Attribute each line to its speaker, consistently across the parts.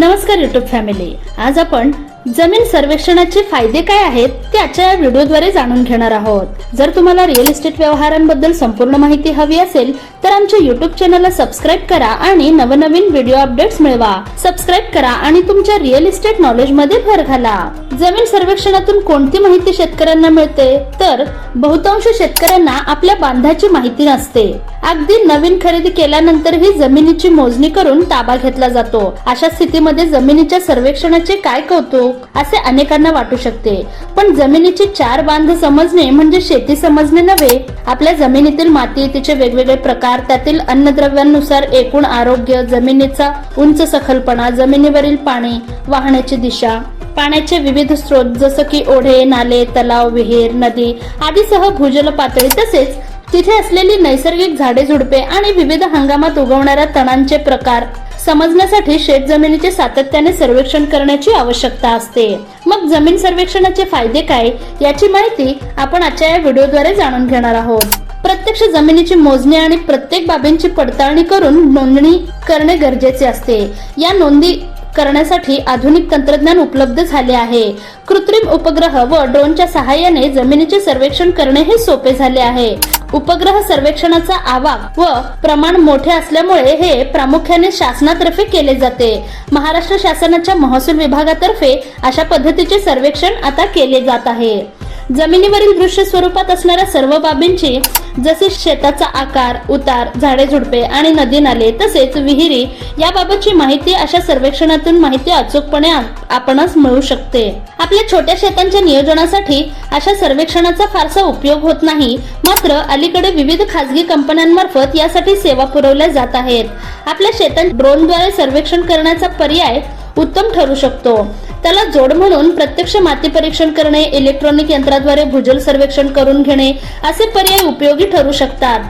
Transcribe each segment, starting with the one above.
Speaker 1: नमस्कार YouTube family आज आपण जमीन सर्वेक्षणाचे फायदे काय आहेत ते आजच्या या व्हिडिओद्वारे जाणून घेणार आहोत. जर तुम्हाला रिअल इस्टेट व्यवहारांबद्दल संपूर्ण माहिती हवी असेल तर आमच्या युट्यूब चॅनलला सबस्क्राईब करा आणि नवनवीन व्हिडिओ अपडेट्स मिळवा. सबस्क्राईब करा आणि तुमच्या रिअल इस्टेट नॉलेजमध्ये भर घाला. जमीन सर्वेक्षणातून कोणती माहिती शेतकऱ्यांना मिळते? तर बहुतांश शेतकऱ्यांना आपल्या बांधाची माहिती नसते. अगदी नवीन खरेदी केल्यानंतरही जमिनीची मोजणी करून ताबा घेतला जातो. अशा स्थितीमध्ये जमिनीच्या सर्वेक्षणाचे काय कौतुक? असे अनेकांना वाटू शकते. पण जमिनीची चार बांध समजणे म्हणजे शेती समजणे नव्हे. आपल्या जमिनीतील माती तिचे वेगवेगळे प्रकार त्यातील अन्नद्रव्यांनुसार एकूण आरोग्य जमिनीचा उंच सखलपणा जमिनीवरील पाणी वाहण्याची दिशा पाण्याचे विविध स्रोत जसं की ओढे नाले तलाव विहीर नदी आदीसह भूजल पातळी तसेच तिथे असलेली नैसर्गिक झाडे झुडपे आणि विविध हंगामात उगवणाऱ्या तणांचे प्रकार समजण्यासाठी शेत जमिनीचे सातत्याने सर्वेक्षण करण्याची आवश्यकता असते. मग जमीन सर्वेक्षणाचे फायदे काय? याची माहिती आपण आजच्या या व्हिडिओद्वारे जाणून घेणार आहोत. प्रत्यक्ष जमिनीची मोजणी आणि प्रत्येक बाबींची पडताळणी करून नोंदणी करणे गरजेचे असते. या नोंदी करण्यासाठी आधुनिक तंत्रज्ञान उपलब्ध झाले आहे. कृत्रिम उपग्रह व ड्रोनच्या सहाय्याने जमिनीचे सर्वेक्षण करणे हे सोपे झाले आहे. उपग्रह सर्वेक्षणाचा आवाक व प्रमाण मोठे असल्यामुळे हे प्रामुख्याने शासनातर्फे केले जाते. महाराष्ट्र शासनाच्या महसूल विभागातर्फे अशा पद्धतीचे सर्वेक्षण आता केले जात आहे. जमिनीवरील दृश्य स्वरूपात असणाऱ्या सर्व बाबींची जसे शेताचा आकार उतार झाडे झुडपे आणि नदी नाले तसेच विहिरी याबाबतची माहिती अशा सर्वेक्षणातून माहिती अचूकपणे आ- आपणास मिळू शकते. आपल्या छोट्या शेतांच्या नियोजनासाठी अशा सर्वेक्षणाचा फारसा उपयोग होत नाही मात्र अलीकडे विविध खासगी कंपन्यांमार्फत यासाठी सेवा पुरवल्या जात आहेत. आपल्या शेतात ड्रोनद्वारे सर्वेक्षण करण्याचा पर्याय उत्तम ठरू शकतो. त्याला जोड म्हणून प्रत्यक्ष माती परीक्षण करणे इलेक्ट्रॉनिक यंत्राद्वारे भूजल सर्वेक्षण करून घेणे असे पर्याय उपयोगी ठरू शकतात.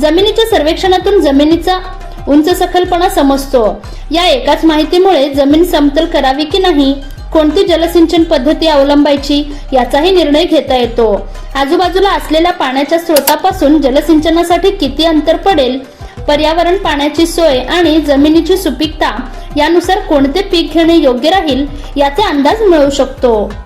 Speaker 1: जमिनीच्या सर्वेक्षणातून जमिनीचा उंच सखलपणा समजतो. या एकाच माहितीमुळे जमीन समतल करावी की नाही कोणती जलसिंचन पद्धती अवलंबायची याचाही निर्णय घेता येतो. आजूबाजूला असलेल्या पाण्याच्या स्रोतापासून जलसिंचनासाठी किती अंतर पडेल पर्यावरण पाण्याची सोय आणि जमिनीची सुपीकता यानुसार कोणते पीक घेणे योग्य राहील याचा अंदाज मिळू शकतो.